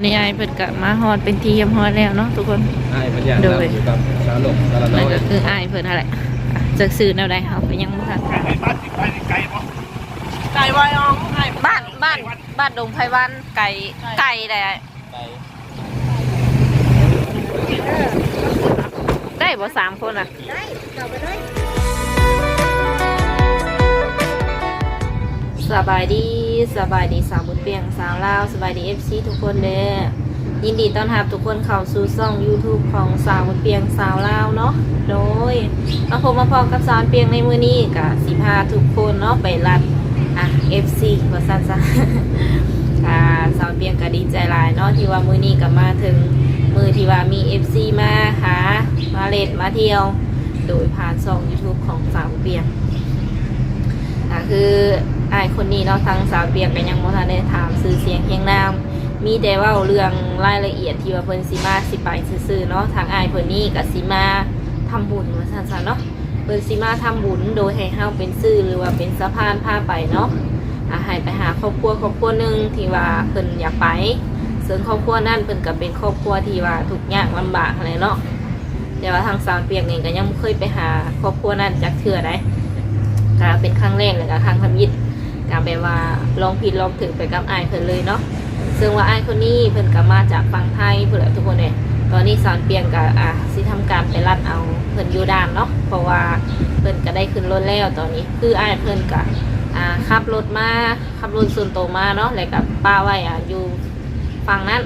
นี่ไอ้เพิ่นกะมาฮอดเป็นทีมฮอดแล้วเนาะทุกคน ไอ้ปัญญาโดดำยอยู่กับสาวหลงสารน้นั่อนยก็คือไอ้เพิ่นนั่นแหละอะจากสื่อแนวใดเฮาก็ยังบ่ทันไก่บ้านติดไปไก่ปะไก่วายองไก่บ้านบ้านบ้านดงไผวันไก่ไก่ได้ได้บ่สามคนอะ ได้เก่าไปเลยสบายดี สบายดีสาวบุญเปียงสาวลาวสบายดี FC ทุกคนเด้อยินดีต้อนรับทุกคนเข้าสู่ช่อง YouTube ของสาวบุญเปียงสาวลาวเนาะโดยมาพบมาพอกับสาวเปียงในมือนี้ก็สิพาทุกคนเนาะไปรัดอะ FC ว่าซั่นซะอ่าสาวเปียงก็ดีใจหลายเนาะที่ว่ามือนี้ก็มาถึงมือที่ว่ามี FC มาหามาเล่นมาเที่ยว โดยผ่านช่อง YouTube ของสาวบุญเปียงอะคือ อ้ายคนนี้เนาะทางสาวเปียกกันยังบ่ทันได้ถามซื้อเสียงเฮียงนามมีแต่ว่าเรื่องรายละเอียดที่ว่าเพิ่นสิมาสิไปซื่อๆเนาะทางอ้ายเพิ่นนี่ก็สิมาทำบุญว่าซั่นๆเนาะเพิ่นสิมาทำบุญโดยให้เฮาเป็นซื่อหรือว่าเป็นสะพานพาไปเนาะอะให้ไปหาครอบครัวครอบครัวหนึงที่ว่าเพิ่นอยากไปซึ่งครอบครัวนั้นเพิ่นก็เป็นครอบครัวที่ว่าทุกข์ยากลำบากอะไรเนาะแต่ว่าทางสาวเปียกนี่ก็ยังบ่เคยไปหาครอบครัวนั้นจักเทื่อใดก็เป็นครั้งแรกเลยก็ครั้งทำยิด ก็แบบว่าลองผิดลองถึงไปกับไอ้ายเพิ่นเลยเนาะซึ่งว่าไอ้ายคนนี้เพิ่นก็มาจากฝั่งไทยเพื่อนทุกคนเนี่ยตอนนี้สอนเปียงกับอะสิทำการไปรัดเอาเพิ่นอยู่ด้านเนาะเพราะว่าเพิ่นก็ได้ขึ้นรถแล้วตอนนี้ คือไอ้ายเพิ่นก็อ่าขับรถมาขับรถส่วนตัวมาเนาะแล้วก็ป้าไว้อะอยู่ฝั่งนั้น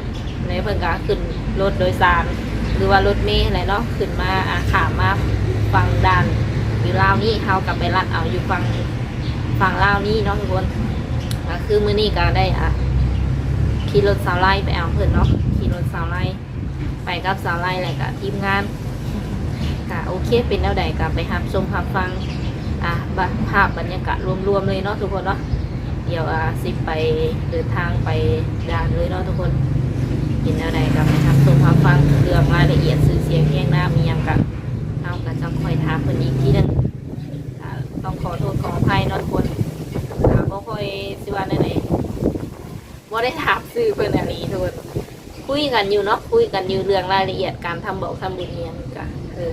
เลยเพิ่นก็ขึ้นรถโดยสารหรือว่ารถเมล์อะไรเนาะขึ้นมาอะขามมาฝั่งด้านอยู่ลาวนี่เขากลับไปรัดเอาอยู่ฝั่ง ฝั่งลาวนี่เนาะทุกคนคือมื้อนี้ก็ได้อะขี่รถสาวไล่ไปเอาเพิ่นเนาะขี่รถสาวไล่ไปกับสาวไล่อะไรกับทีมงานก็โอเคเป็นแนวใดก็ไปรับชมรับฟังอะภาพบรรยากาศรวมๆเลยเนาะทุกคนเนาะเดี๋ยวอะสิไปเดินทางไปด่านเลยเนาะทุกคนเป็นแนวใดก็ไปรับชมรับฟังเรื่องรายละเอียดสื่อเสียงเรียงหน้ามียังกับเอาก็จะคอยถามคนอีกทีหนึงอ่าต้องขอโทษขออภัยเนาะทุกคน ยสิว่าไหนไหนบ่ได้ถามซื้อเพิ่นอันนี้ทุกคนคุยกันอยู่เนาะคุยกันอยู่เรื่องรายละเอียดการทำบอกทำบุญเนียก็คือ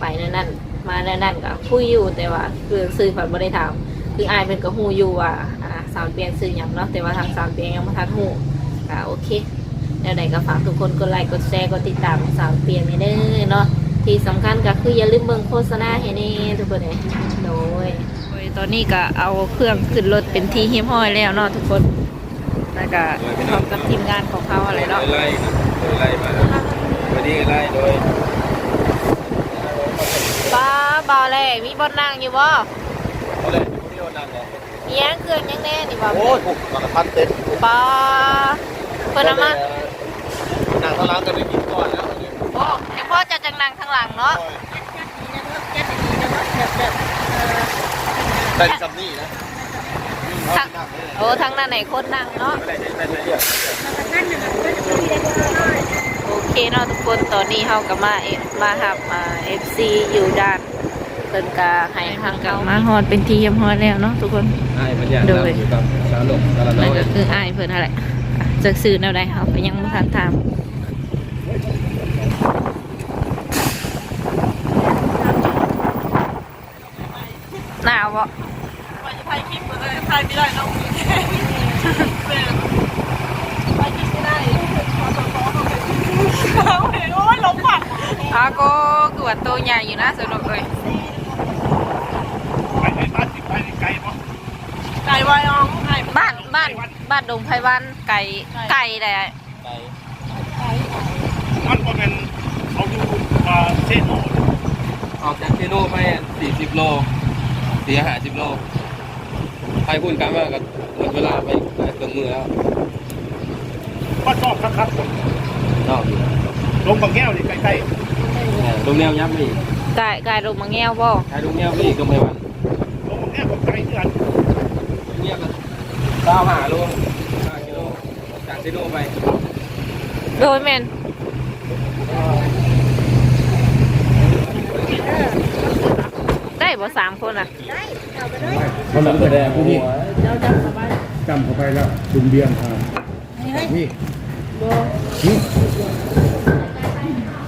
ไปนั่นนั่นมานั่นนั่นก็คุยอยู่แต่ว่า คือซื้อเพิ่นบ่ได้ถามคืออายเพิ่นก็ฮู้อยู่ว่าอ่าสาวเปียงซื้อหยังเนาะแต่ว่าทางสาวเปียงยังบ่ทันฮู้ก็โอเคแล้วใดก็ฝากทุกคนกดไลค์กดแชร์กดติดตามสาวเปียงนี่เด้อเนาะที่สำคัญก็คืออย่าลืมเบิ่งโฆษณาให้แน่ทุกคนเลยโดยโดย ตอนนี้ก็เอาเครื่องขึ้นรถเป็นที่เฮียมห้อยแล้วเนาะทุกคนแล้วก็พร้อมกับทีมงานของเขาอะไรเนาะไล่ครับโดยไล่มาโดยนี้ไล่โดยป้าบาแล่มีบอลนั่งอยู่บ่เขาเลยผู้ที่โดนนั่งเหรอยังเครื่องยังแน่นี่บ่โอ้ถูกมากระพันเต็มป้าเพิ่นเอามานั่งข้างล่างกันไปกินก่อนแล้วโอ้เฉพาะจะจังนั่งข้างหลังเนาะ เป็นซัมนี่นะทั้งโอ้ทั้งนั้นไหนคนนั่งเนาะไม่ได้ใช้ไม่ได้เรียกโอเคเนาะทุกคนตอนนี้เฮาก็มาเอมาหับมา FC อยู่ด้านเพิ่นก็ให้ทางเก่ามาฮอดเป็นที่เรียบร้อยแล้วเนาะทุกคนไอ้ปัญญาดำอยู่กับสาวหลงสารน้นั่อนยก็คืออ้ายเพิ่นนั่นแหละอะจากสื่อแนวใดเฮาก็ยังบ่ทันถามหนาวบ่ไป จะถ่ายคลิปมาเลยถ่ายไม่ได้น้องไปคลิปไม่ได้ขอตัวขอเขาเห็นโอ้ยหลงผักอ้าก็คือว่าตัวใหญ่อยู่นะสนุกเลยไก่บ้านติดไปไก่ปะไก่วายองไก่บ้านบ้านบ้านดงไผวันไก่ไก่ได้มันก็เป็นเขาอยู่อ่าเส้นโอ้ออกจากที่โน่ไป40โลสี่ห้าสิบโล ไปพูดกันว่าก็หมดเวลาไปเกือบมือแล้วก็ชอบครับนอกอยู่ลงบางแก้วนี่ใกล้ลงแนวยับไม่ไก่ไก่ลงมาแง้วบ่ใช้ลงแนวไม่ลงไปวันๆลงบางแก้วกับไก่เดือนเงียบกันเก้าหาโลห้ากิโลจากที่โน่ไปโดยแม่นได้บ่สามคนอะได้ เขาหลังแสดงพวกนี้เราจะสบายจำเข้าไปแล้วดุมเบียงอ่านี่บ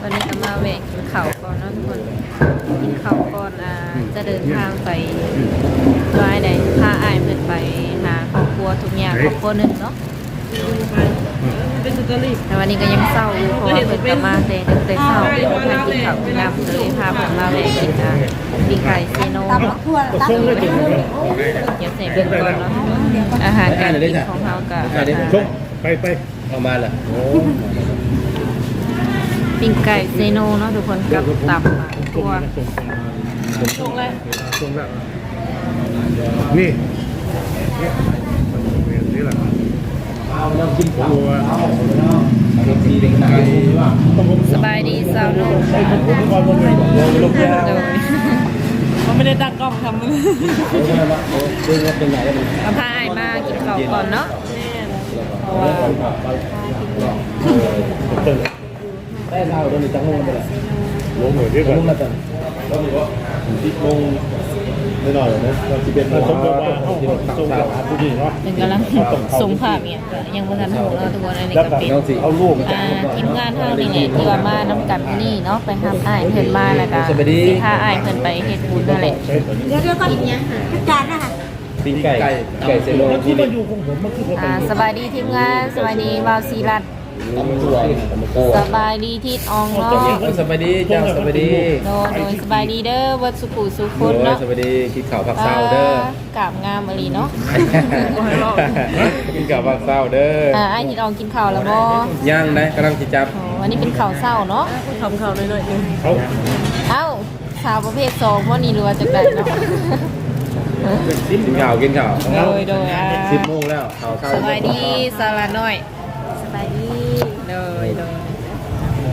ตอนนี้ก็มาแวะกินข้าวก่อนเนาะทุกคนกินข้าวก่อนอ่าจะเดินทางไปร้ายไหนพาอายเพื่อนไปหาครอบครัวทุกอย่างครอบครัวหนึ่งเนาะ เป็นสุกรีแต่วันนี้ก็ยังเศร้าอยู่เพราะว่าเพิ่นกลับมาแต่ดึกแต่เศร้าเพิ่นมากินข้าวกินน้ำเลยพาเพิ่นมาแวะกินอ่าปีกไก่ซีโน่เนาะก็ส่งเลยถึงเสียเป็นก่อนเนาะอาหารการกินของเฮาก็ส่งไปไปเอามาละโอ้ปิ้งไก่ซีโน่เนาะทุกคนกับตับตัวลงเลยส่งแล้วนี่แหละ เอาน้ำกินผม ตัว รถ สบายดีสาวน่ไอ้ผมผมก่นมันไม่ได้ตั้งกล้องทำมืออาโอ้ยว่าเป็นไงแล้มาพายมากินข้าก่อนเนาะเพราะว่าได้เราโดนจังงงไปละลงหน่อยดีกจังว่างมาจังแล้วมีว่าที่งง ไม่หน่อยนะเราที่เป็นถ้าสมมติว่าเขาส่งกับผู้หญิงเนาะเป็นกำลังส่งภาพเนี่ยยังบ่ทันหูเนาะทุกคนอันนี้แล้วก็ก็เป็นน้องสิเอาลูกอ่าทีมงานเฮานี่แหละที่ว่ามานํกันนี่เนาะไปทำอ้ายเพิ่นมาแล้วก็สิพาอ้ายเพิ่นไปเฮ็ดบุญนั่นแหละเดี๋ยวเดี๋ยวก่อนจานนะคะปิ้งไก่ไก่เซโลมันคืที่อเด็มากอยู่ของผมมันคือผมอ่าสบายดีทีมงานสบายดีวาวซีรัต น์ตัวมันโก้สบายดีทิดอองเนาะสบายดีเจ้าสบายดีโดยโดยสบายดีเด้อวัดสุขุสุขคนโอ้ยเนาะสบายดีกินข้าวผักเศร้าเด้อกราบงามอลีเนาะกินข้าวผักเศร้าเด้ออ่าไอ้ทิดอองกินข้าวแล้วบ่ย่างได้กำลังจะจับโอ้อันนี้เป็นข้าวเศร้าเนาะทำเขาหน่อยๆนึงเขาเอ้าสาวประเภทสองว่านี่รัวจังไดเนาะกินข้าวกินข้าวโดยโดยอ่าสิบโมงแล้วข้าวเศร้าสบายดีสาระน้อยสบายดีโดยโดย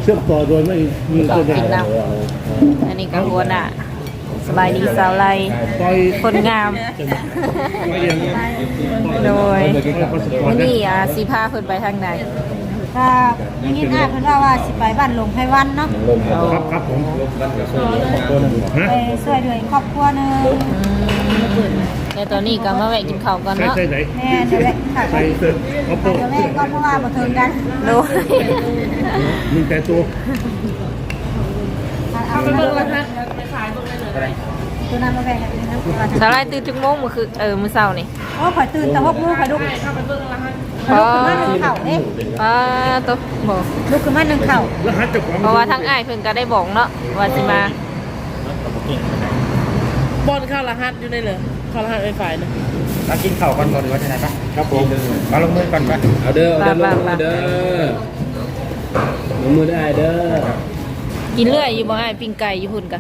เชื่อมต่อโดยไม่มีตัวใหญ่กินน้ำอันนี้ก็หัวหน้าสบายดีสาวไรปล่อยคนงามไม่ยังโดยพาสปอร์วัตนนะนี้อ่าสีผ้าเพิ่นไปทางไหนก็ยินดีอะเพิ่นว่าว่าสิไปบ้านหลวงไพวันเนาะลมครับครับครับผมลมบ้านกับคนคนหนึ่งฮะไปช่วยด้วยครอบครัวหนึงอืม แต่ตอนนี้ก็มาแวะกินข้าวกันใส่เนาะใส่ไหนแม่เดี๋ยวแม่ค่ะใส่เสื้อเอาโปะเดี๋ยวแม่ก็เพราะว่าบ่ถึงกันโดยมีแต่ตัวเอาไปไปเบิ่เบิ่งงราคาไปขายตรงไหนเลยตัวนั้นมาแบ่งกันนะสาวไรตื่นจักโมงมื้อคือเออมื้อเช้านี่โอ้ข่อยตื่นแต่6โมงข่อยลุกเข้าไปเบิ่งราคาข่อยลุกขึ้นมานึ่งข้าวเด้ป้าตวบ่ลุกขึ้นมานึ่งข้าวแล้วหัดเจ้าของเพราะว่าทางอ้ายเพิ่นก็ได้บอกเนาะว่าสิมาบอลเข้ารหัสอยู่ในเลยเข้ารหัสไวไฟนะมากินข้าวก่อนก่อนว่าจะไหนปะครับผมมาลงมือก่อนปะเอาเด้อเอาเด้อลงมือเด้อลงมือได้เด้อกินเรื่อยอยู่บ่อ้ายปิ้งไก่อยู่พุ่นกะ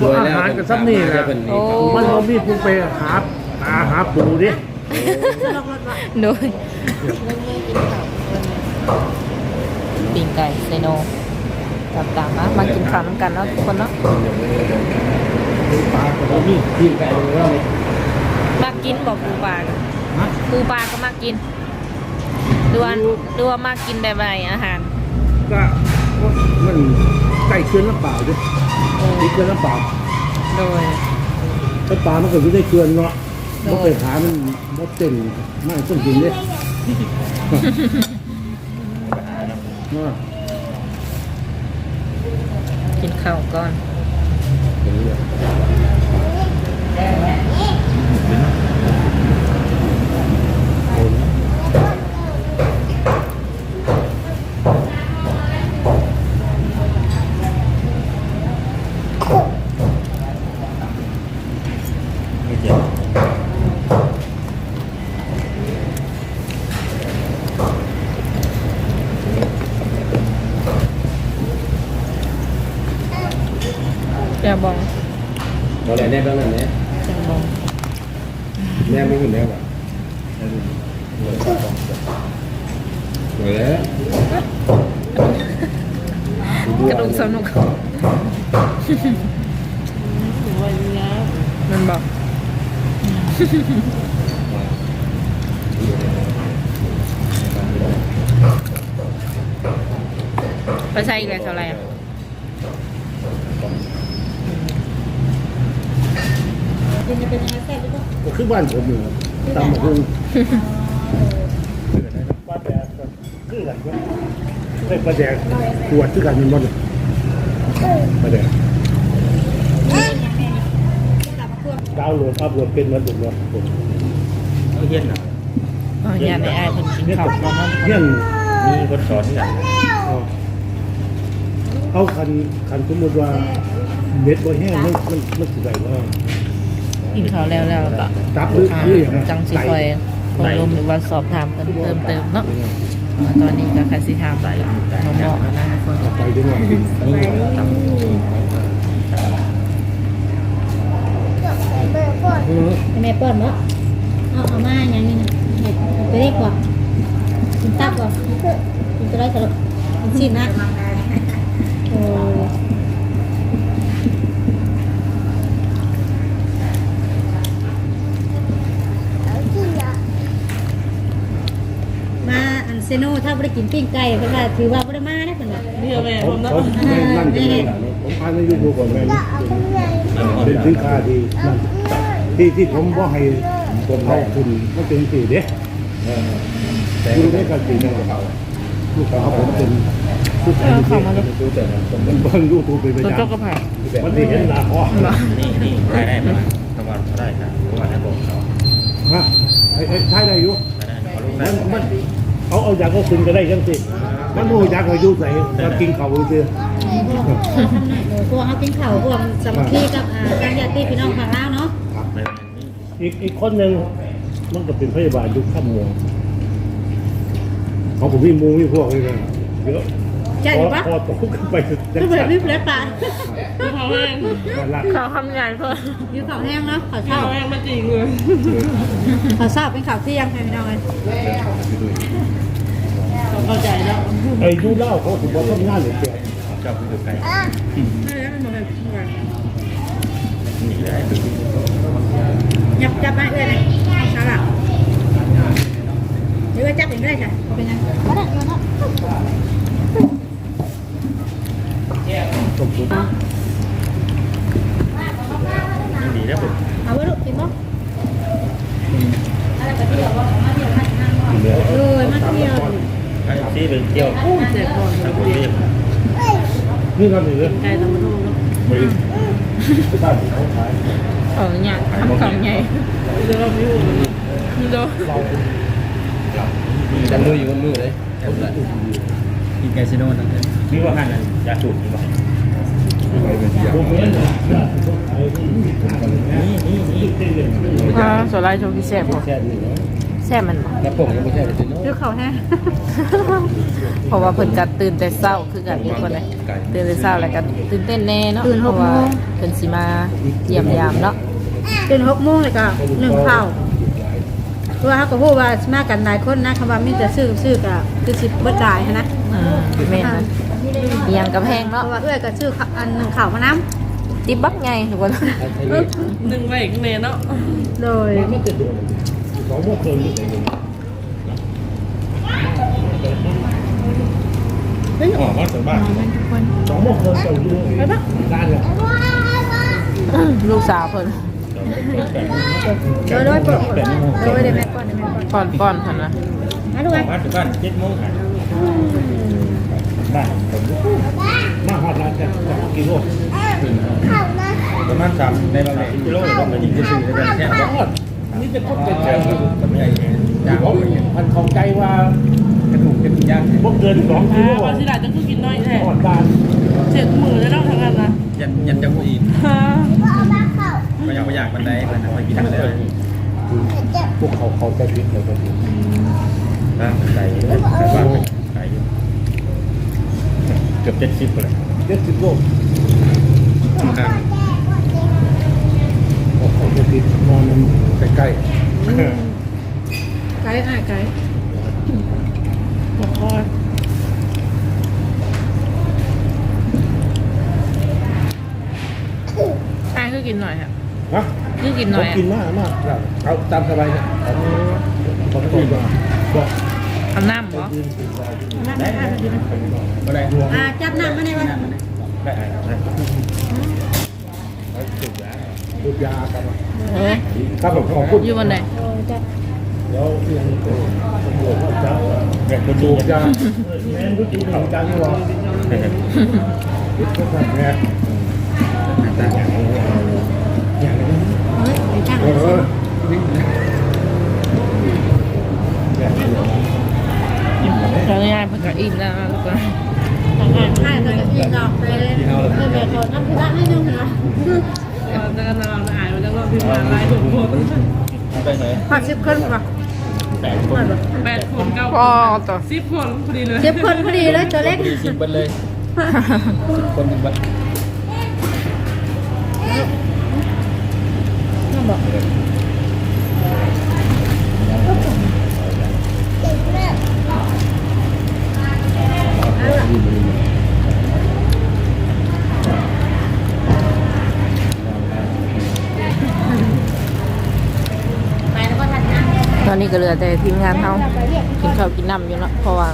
สวยอาแล้วหารกับซ้ำนี่แหละโอ้มันเรามีคุณไปหาหาหาปูดิโดยปิ้งไก่ไซโนตามตามมามากินข้าวนำกันเนาะทุกคนเนาะ ปลากับเรามีกินไก่ลงแล้วนี่มากินบ่ปูปลาน่ะปูปลาก็มากินดูว่าดูว่ามากินได้ไหมอาหารก็มันใกล้เคือนน้ำเปล่าดิติดเคือนน้ำเปล่าโดย ถ้าปลามันก็อยู่ในเคือนเนาะมันไปหามันมดเต็มไม่ต้องกินดิอ่ากินข้าวก่อน ไม่ บองเอาอะไรแน่บ้างนั่นเนี่ยแจ่วบองแน่ไม่หุ่นแน่ป่ะเหนื่อยแล้วกระดูกสนุกมันบอกไปใส่อีกแล้วเท่าไหร่อะ ก็คือบ้านผมอยู่ตามมาคุงบ้านแดดก็คือคือกันครับไอ้ประแดกขวดคือกันมันบ่เนี่ยประแดกดาวน์โหลดอัพโหลดเป็นเหมือนเดิมเลยผมเขาเฮียนน่ะอ๋ออย่าในไอ้ายเพิ่นกินข้าวก่อนเนาะเงี้ยมีคนสอนที่ไหนเอาคันคันสมมติว่าเม็ดบ่แห้งมันมันมันสิได้ว่า กินข้าวแล้วแล้วก็ตับหรืออ่าหรืออย่างไรจังสิคอยอบรมหรือว่าสอบถามเพิ่มเติมเติมเนาะอ่าตอนนี้ก็คันสิถามไปน้องๆนะทุกคนไปด้วยว่าแม่ป้อนบ่เอาเอามาอย่างนี้นะเห็ดไปเรียกบ่กินตับบ่กินตัวไรสรุปกินชิ้นนะโอ้มาอันเซโนถ้าไม่ได้ กินปิ้งไก่เพิ่นว่าถือว่าบ่ได้มาได้เพิ่นว่านี่แม่ผผมมนะผมไม่นั่นจะไม่ได้ผมอ่านในยูทูบก่อนแม่เป็นสินค้าที่นั่นที่ที่ผมบ่ให้ผมเอาคุณมันเป็นสี่เด้แต่คุณได้กันจริงนะครับลูกค้าผมเป็นผู้ชายที่ดูแต่ผมเป็นเบิ่งยูทูบเป็นประตัวจำเจ้าก็ไผ่วันนี้เห็นหน้าพ่อนี่นี่ได้ได้ไหมตะวันได้ครับตะวันให้บอกเขาฮะไอ้ไอ้ใช่ได้อยู่ได้เขาลูกมัได้นมัน เอาเอาอยากก็คุณก็ได้ยังสิมันโอ้อยากให้ดูใส่แล้วกินเขาซื้อพวกเขากินข้าวพวกสามัคคีกับอ่าทางญาติพี่น้องฝั่งลาวเนาะไม่อีกอีกคนหนึ่งมันก็เป็นพยาบาลยุคข้ามเมืองเขาผมมีมูมีพวกเลยนะเยอะ ใช่พอปะพอตกขึ้นไปจะไม่เปิดรีบแล้วป่ะเขาแห้งรักข้าวคำใหญ่เพิ่นอยู่ข้าวแห้งเนาะข้าวเช้าเขาแห้งมาจริงเลยข้าวเช้าเป็นข้าวเที่ยงให้พี่น้องเลยเข้าใจแล้วไอ้ยูเล่าเขาผมว่าทำงานเลยแกเจ้าคือไก่ไม่ได้มันเลยนี่ได้ยับจับมาเอ้ยเลยข้าวเช้าละหรือว่าจับเองได้จ้ะเป็นยังก็ได้เนาะต้มซุปดีแล้วผมเอาไว้ลูกกินบ่กินแล้วเออมาเที่ยวไอ้ที่เป็นเที่ยวเจ็บก่อนทางกรุงเทพนี่นั่นเลยไก่ธรรมทูเนาะไม่ได้ เขาขายของใหญ่ของใหญ่เดี๋ยวเราไม่รู้ดูเราจับมืออยู่บนมือเลย กินไก่ซิโน่นั่นนี่ว่าหันยาสูบนี่ว่าผมเห็นนะไอ้ที่ผมกันนี่นี่นี่เต้นเลยอ่าโซลาโชกิแซ่บบ่แซ่บมันบ่แล้วผมยังไม่ใช่เลยสิโน่คือข้าแห้เพราะว่าเพิ่นก็ตื่นแต่เช้าคือกันทุกคนเลยตื่นแต่เช้าแล้วก็ตื่นเต้นแน่เนาะเพราะว่าเพิ่นสิมาเยี่ยมยามเนาะตื่นหกโมงเลยก็หนึ่งข้าว เพราะว่าเขาก็พูดว่ามากันหลายคนนะคำว่ามีแต่ซื้อซื้อก็คือสิบเบิดได้หั้นนะอืมแม่นนะเอียงกับแพงเพเนาะราะว่าเอื้อยก็ซื้อข้าวอันหนึ่งข้าวมาน้ติบบักไงทุกคนหนึ่งไว้อีกเมนเนาะำโดยมันจะโดนสองโมงครึ่งนี่เองอ๋อมาถึงบ้านสองโมงครึ่งจะอยู่ร้านเลยลูกสาวเพิ่นโดยโดยปกโดยเดี๋ยวแม่ก่อนเดี๋ยวแม่ก่อน ป้อนป้อนเพิ่นนะมาดูไงมาถึงบ้านเจ็ดโมงบ้านผมมาหอดร้านจะกิโลประมาณสามในบางแห่งกิโลเราไปยิงกระสือแล้วกันแค่ว่าหอดนี่จะคบเป็นแถวมันไม่ใช่ยางพันเข้าใจว่ากระดูกกระดูกย่างพวกเกินสองกิอ่าโลวันที่หลานจะคือกินน้อยแท้หอดบ้านเจ็ดหมื่นแล้วเนาะทางนั้นนะยันยันจะพูดอีกฮ่าไม่อยากไม่อยากบันไดมันไปกินอะไรเลย พวกเขาเขาใจผิดเลยก็ผิดนะไก่ไก่บ้านไก่เกือบเจ็ดสิบเลยเจ็ดสิบโลพวกเขาใจผิดนอนมันใกล้ไก่อะไก่บอกคอยใช่คือกินหน่อยค่ะๆ ฮะคือกินหเขาน่อยอะกินมากมากเอาตามสบายเนี่ยเขาตีมาบอกเอาน้ำบ่นั่งอะอะไรอะจับน้ำมาในวันได้นะดูยากันเออครับผมขอบคุณอยู่บนไหนโอ้ยจับแล้วยังตำรวจว่าจับแบ่งคนสูดูบยาแม่นรู้จุดของการที่ว่ายึดก็ทำแม่เฮ้ยไปจ้างเออเราง่ายๆเพิ่นก็อิ่มแล้วนะทุกคนทำงานให้มันก็ยินดอกเลยเออแบบคนน้ำพิระให้ดูนะเราจะนอนอ่านเราจะนอนพิมพ์อะไรถูกหมดไปไหนผักสิบคนป่ะแปดคนแปดคนเก้าพอต่อสิบคนพอดีเลยเจ็บคนพอดีเลยตัวเล็กดีสิบบันเลยคนหนึ่งบันน้ บอกตอนนี้ก็เหลือแต่ทีมงานเฮากินข้าวกินน้ำอยู่เนาะเพราะว่า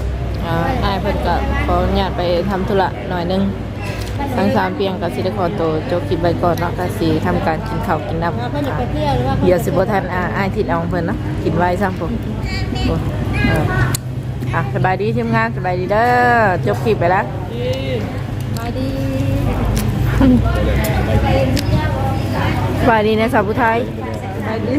อ้ายเพิ่นก็ขออนุญาตไปทำธุระหน่อยหนึง ทั้งสามเพียงกับสิได้ขอตัวจบคลิปไว้ก่อนเนาะก็สิทำการกินข้าวกินน้ำว่าเพื่อนจะไปเที่ยวหรือว่าเดี๋ยวสิบ่ทันอ่าอ้ายทิดเอาของเพิ่นเนาะกินไว้ซ้ำผมโอ้เอออะสบายดีทีมงานสบายดีเด้อจบคลิปไปแล้วไปดีสบายดีในสาวผู้ไทยไปดิ